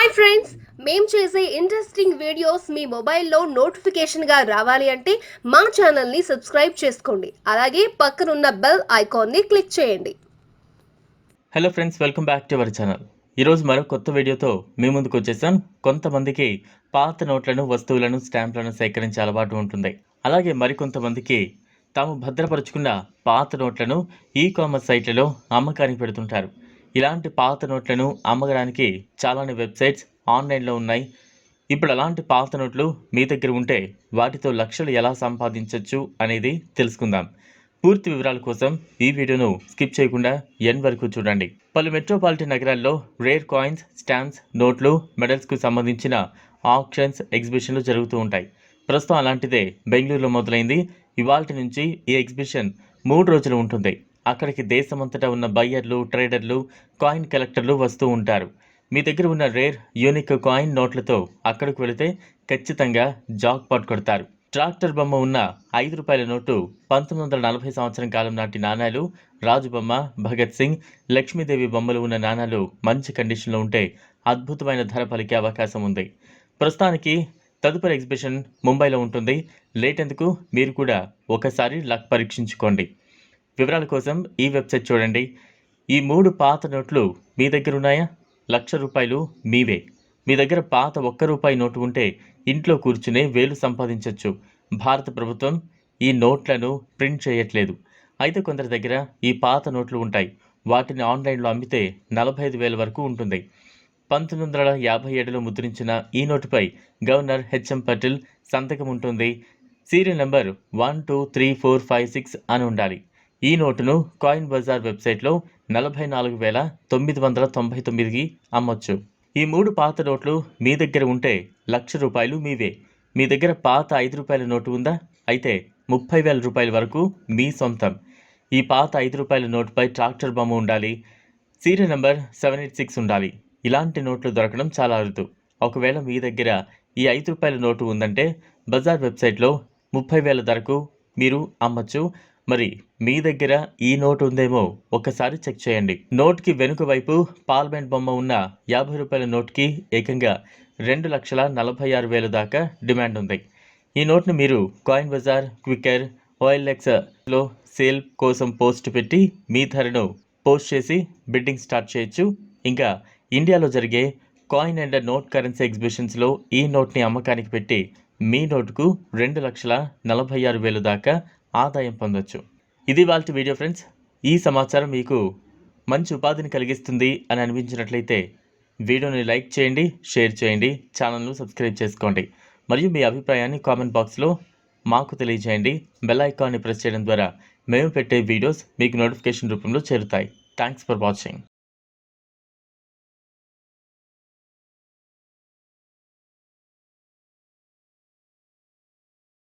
Hi friends మేము చేసే interesting videos మీ మొబైల్లో నోటిఫికేషన్గా రావాలి అంటే మా ఛానల్ని సబ్స్క్రైబ్ చేసుకోండి. అలాగే పక్కనున్న బెల్ ఐకాన్ని క్లిక్ చేయండి. Hello friends welcome back to our channel ఈరోజు మరో కొత్త వీడియోతో మీ ముందుకు వచ్చేసాం కొంతమందికి పాత నోట్లను వస్తువులను స్టాంప్లను సేకరించే అలవాటు ఉంటుంది అలాగే మరికొంతమందికి తాము భద్రపరుచుకున్న పాత నోట్లను ఈ కామర్స్ సైట్లలో అమ్మకానికి పెడుతుంటారు. ఇలాంటి పాత నోట్లను అమ్మడానికి చాలానే వెబ్సైట్స్ ఆన్లైన్లో ఉన్నాయి. ఇప్పుడు అలాంటి పాత నోట్లు మీ దగ్గర ఉంటే వాటితో లక్షలు ఎలా సంపాదించవచ్చు అనేది తెలుసుకుందాం. పూర్తి వివరాల కోసం ఈ వీడియోను స్కిప్ చేయకుండా ఎన్ వరకు చూడండి. పలు మెట్రోపాలిటన్ నగరాల్లో రేర్ కాయిన్స్ స్టాంప్స్ నోట్లు మెడల్స్కు సంబంధించిన ఆప్షన్స్ ఎగ్జిబిషన్లు జరుగుతూ ఉంటాయి. ప్రస్తుతం అలాంటిదే బెంగళూరులో మొదలైంది. ఇవాల్టి నుంచి ఈ ఎగ్జిబిషన్ మూడు రోజులు ఉంటుంది. అక్కడికి దేశమంతటా ఉన్న బయ్యర్లు ట్రేడర్లు కాయిన్ కలెక్టర్లు వస్తూ ఉంటారు. మీ దగ్గర ఉన్న రేర్ యూనిక్ కాయిన్ నోట్లతో అక్కడికి వెళితే ఖచ్చితంగా జాక్ పాట్ కొడతారు. ట్రాక్టర్ బొమ్మ ఉన్న ఐదు రూపాయల నోటు పంతొమ్మిది వందల నలభై సంవత్సరం కాలం నాటి నాణాలు రాజు బొమ్మ భగత్ సింగ్ లక్ష్మీదేవి బొమ్మలు ఉన్న నాణాలు మంచి కండిషన్లో ఉంటే అద్భుతమైన ధర పలికే అవకాశం ఉంది. ప్రస్తుతానికి తదుపరి ఎగ్జిబిషన్ ముంబైలో ఉంటుంది. లేటెందుకు మీరు కూడా ఒకసారి లక్ పరీక్షించుకోండి. వివరాల కోసం ఈ వెబ్సైట్ చూడండి. ఈ మూడు పాత నోట్లు మీ దగ్గర ఉన్నాయా? లక్ష రూపాయలు మీవే. మీ దగ్గర పాత ఒక్క రూపాయి నోటు ఉంటే ఇంట్లో కూర్చునే వేలు సంపాదించవచ్చు భారత ప్రభుత్వం ఈ నోట్లను ప్రింట్ చేయట్లేదు. అయితే కొందరి దగ్గర ఈ పాత నోట్లు ఉంటాయి. వాటిని ఆన్లైన్లో అమ్మితే నలభై ఐదు వేల వరకు ఉంటుంది. పంతొమ్మిది వందల యాభై ఏడులో ముద్రించిన ఈ నోటుపై గవర్నర్ హెచ్ఎం పటేల్ సంతకం ఉంటుంది. Serial number one two three four five six అని ఉండాలి. ఈ నోటును కాయిన్ బజార్ వెబ్సైట్లో నలభై నాలుగు వేల తొమ్మిది వందల తొంభై తొమ్మిదికి అమ్మొచ్చు. ఈ మూడు పాత నోట్లు మీ దగ్గర ఉంటే లక్ష రూపాయలు మీవే. మీ దగ్గర పాత ఐదు రూపాయల నోటు ఉందా? అయితే ముప్పై వేల రూపాయల వరకు మీ సొంతం. ఈ పాత ఐదు రూపాయల నోటుపై ట్రాక్టర్ బొమ్మ ఉండాలి serial number seven eight six ఉండాలి. ఇలాంటి నోట్లు దొరకడం చాలా అరుదు. ఒకవేళ మీ దగ్గర ఈ ఐదు రూపాయల నోటు ఉందంటే బజార్ వెబ్సైట్లో ముప్పై వేల ధరకు మీరు అమ్మచ్చు. మరి మీ దగ్గర ఈ నోట్ ఉందేమో ఒకసారి చెక్ చేయండి. నోట్కి వెనుక వైపు పార్లమెంట్ బొమ్మ ఉన్న యాభై రూపాయల నోట్కి ఏకంగా రెండు లక్షల నలభై ఆరు వేల దాకా డిమాండ్ ఉంది. ఈ నోట్ను మీరు కాయిన్ బజార్ క్విక్కర్ ఓఎల్ఎక్స్లో సేల్ కోసం పోస్ట్ పెట్టి మీ ధరను పోస్ట్ చేసి బిడ్డింగ్ స్టార్ట్ చేయొచ్చు. ఇంకా ఇండియాలో జరిగే కాయిన్ అండ్ నోట్ కరెన్సీ ఎగ్జిబిషన్స్లో ఈ నోట్ని అమ్మకానికి పెట్టి మీ నోటుకు రెండు లక్షల నలభై ఆరు వేలు దాకా ఆదాయం పొందొచ్చు. ఇది వాళ్ళ వీడియో ఫ్రెండ్స్. ఈ సమాచారం మీకు మంచి ఉపాధిని కలిగిస్తుంది అని అనిపించినట్లయితే వీడియోని లైక్ చేయండి షేర్ చేయండి ఛానల్ను సబ్స్క్రైబ్ చేసుకోండి. మరియు మీ అభిప్రాయాన్ని కామెంట్ బాక్స్లో మాకు తెలియజేయండి. బెల్ ఐకాన్ని ప్రెస్ చేయడం ద్వారా మేము పెట్టే వీడియోస్ మీకు నోటిఫికేషన్ రూపంలో చేరుతాయి. Thanks for watching.